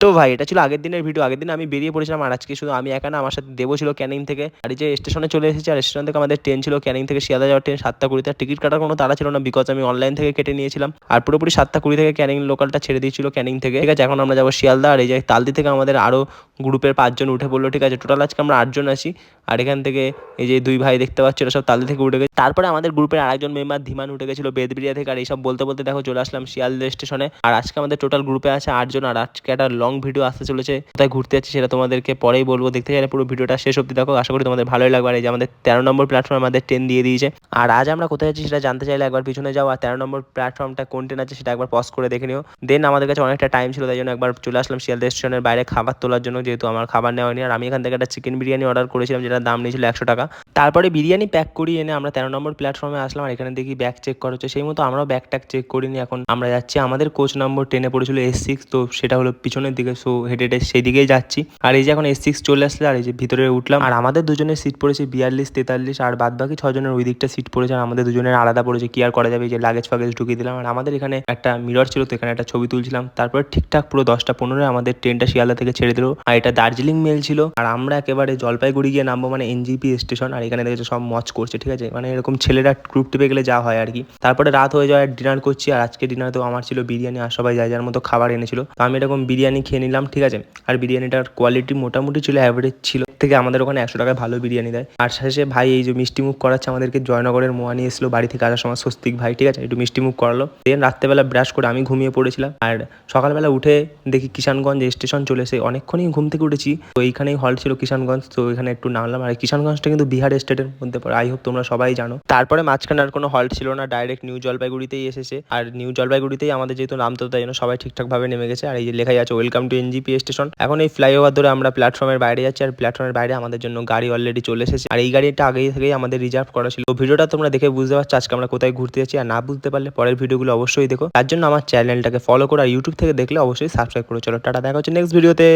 তো ভাই, এটা ছিল আগের দিনের ভিডিও আগের দিন আমি বেরিয়ে পড়েছিলাম আর আজকে শুধু আমি একা না, আমার সাথে দেবো ছিল ক্যানিং থেকে। আর যে স্টেশনে চলে এসেছে, আর স্টেশন থেকে আমাদের ট্রেন ছিল ক্যানিং থেকে শিয়ালদা যাওয়ার ট্রেন সাতটা কুড়িতে টিকিট কাটার কোনো তারা ছিল না বিকজ আমি অনলাইন থেকে কেটে নিয়েছিলাম। আর পুরোপুরি সাতটা কুড়ি থেকে ক্যানিং লোকালটা ছেড়ে দিয়েছিল ক্যানিং থেকে। ঠিক আছে, এখন আমরা যাব শিয়ালদা। আর এই যে তালদি থেকে আমাদের আরও গ্রুপের পাঁচজন উঠে পড়ল। ঠিক আছে টোটাল আজকে আমরা আটজন আছি। আর এখান থেকে এই যে দুই ভাই দেখতে পাচ্ছ, এরা সব তালদি থেকে উঠে গেছে। তারপরে আমাদের গ্রুপের আরেকজন মেম্বার ধীমান উঠে গেছিল বেদবিরিয়া থেকে, আর এইসব বলতে বলতে দেখো চলে আসলাম শিয়ালদা স্টেশনে আর আজকে আমাদের টোটাল গ্রুপে আছে আটজন, আর আজকে একটা লং ভিডিও আসতে চলেছে। কোথায় ঘুরতে যাচ্ছি সেটা তোমাদেরকে পরেই বলব। দেখতে চাইলে পুরো ভিডিওটা শেষ অব্দি দেখো। আশা করি তোমাদের ভালোই লাগবে। আর এই যে আমাদের তেরো নম্বর প্ল্যাটফর্মে আমাদের ট্রেন দিয়ে দিয়েছে। আর আজ আমরা কোথায় যাচ্ছি সেটা জানতে চাইলে একবার পিছনে যাও। আর তেরো নম্বর প্ল্যাটফর্মটা কোন ট্রেন আছে সেটা একবার পজ করে দেখে নিও। দেন আমাদের কাছে অনেকটা টাইম ছিল, তাই জন্য একবার চলে আসলাম শিয়ালদা স্টেশনের বাইরে খাবার তোলার জন্য, যেহেতু আমার খাবার নেওয়া হয়নি। আর আমি এখান থেকে একটা চিকেন বিরিয়ানি অর্ডার করেছিলাম যেটার দাম নিয়েছিল একশো টাকা। তারপরে বিরিয়ানি প্যাক করিয়ে এনে আমরা তেরো নম্বর প্ল্যাটফর্মে আসলাম আর এখানে দেখি ব্যাগ চেক করা হচ্ছে। সেই মতো আমরাও ব্যাগ ট্যাগ চেক করিনি, এখন আমরা যাচ্ছি। আমাদের কোচ নম্বর ট্রেনে পড়েছিল এস সিক্স তো সেটা হলো পিছনের দিকে সো হেঁটে হেঁটে সেই দিকেই যাচ্ছি। আর এই যে এখন এস সিক্স চলে আসলে, আর এই যে ভিতরে উঠলাম, আর আমাদের দুজনের সিট পড়েছে বিয়াল্লিশ, তেতাল্লিশ, আর বাদ বাকি ছজনের ওই দিকটা সিট পড়েছে, আর আমাদের দুজনের আলাদা পড়েছে, কি আর করা যাবে যে লাগেজ ফাগেজ ঢুকিয়ে দিলাম। আর আমাদের এখানে একটা মিরর ছিল, তো এখানে একটা ছবি তুলছিলাম। তারপরে ঠিকঠাক পুরো দশটা পনেরো আমাদের ট্রেনটা শিয়ালদা থেকে ছেড়ে দিল। আর এটা দার্জিলিং মেল ছিল। আর আমরা একেবারে জলপাইগুড়ি গিয়ে নামবো মানে এনজিপি স্টেশন আর এখানে দেখেছ সব মচ করছে, ঠিক আছে? মানে এরকম ছেলেরা গ্রুপ টিপে গেলে যা হয় আর কি। তারপরে রাত হয়ে যায় ডিনার করছি আর আজকে ডিনার তো আমার ছিল বিরিয়ানি আর সবাই যার যার মতো খাবার এনেছিল। তো আমি এরকম বিরিয়ানি খেয়ে নিলাম, ঠিক আছে? আর বিরিয়ানিটার কোয়ালিটি মোটামুটি ছিল অ্যাভারেজ ছিল। থেকে আমাদের ওখানে একশো টাকায় ভালো বিরিয়ানি দেয়। আর শেষে ভাই এই যে মিষ্টি মুখ করাচ্ছে আমাদেরকে জয়নগরের মোয়া নিয়ে এসেছিল, বাড়ি থেকে আসার সময় স্বস্তিক ভাই, ঠিক আছে? একটু মিষ্টি মুখ করালো। দেন রাত্রেবেলা ব্রাশ করে আমি ঘুমিয়ে পড়েছিলাম। আর সকালবেলা উঠে দেখি কিষানগঞ্জ স্টেশন চলে এসে অনেকক্ষণই ঘুম থেকে উঠেছি। তো এইখানেই হল ছিল কিষানগঞ্জ, তো এখানে একটু নামলাম। আর কিষানগঞ্জটা কিন্তু বিহার স্টেটের মধ্যে পড়ে। আই হোপ তোমরা সবাই জানো। তারপরে মাঝখানে আর কোনো হল্ট ছিল না। ডাইরেক্ট নিউ জলপাইগুড়িতেই এসেছে। আর নিউ জলপাইগুড়িতেই আমাদের যেহেতু নামতে তাই জন্য সবাই ঠিকঠাকভাবে নেমে গেছে। আর এই যে লেখাই আছে ওয়েলকাম টু এনজিপি স্টেশন এখন এই ফ্লাইওভার ধরে আমরা প্ল্যাটফর্মের বাইরে যাচ্ছি। আর প্ল্যাটফর্মের বাইরে আমাদের জন্য গাড়ি অলরেডি চলে এসেছে। আর এই গাড়িটা আগে থেকেই আমাদের রিজার্ভ করা ছিল। ভিডিওটা তোমরা দেখে বুঝতে পারছ, আজকে আমরা কোথায় ঘুরতে যাচ্ছি আর না বুঝতে পারলে পরের ভিডিওগুলো অবশ্যই দেখো। তার জন্য আমার চ্যানেলটাকে ফলো করো আর ইউটিউব থেকে দেখলে অবশ্যই সাবস্ক্রাইব করো। চলো, টাটা, দেখা হচ্ছে নেক্সট ভিডিওতে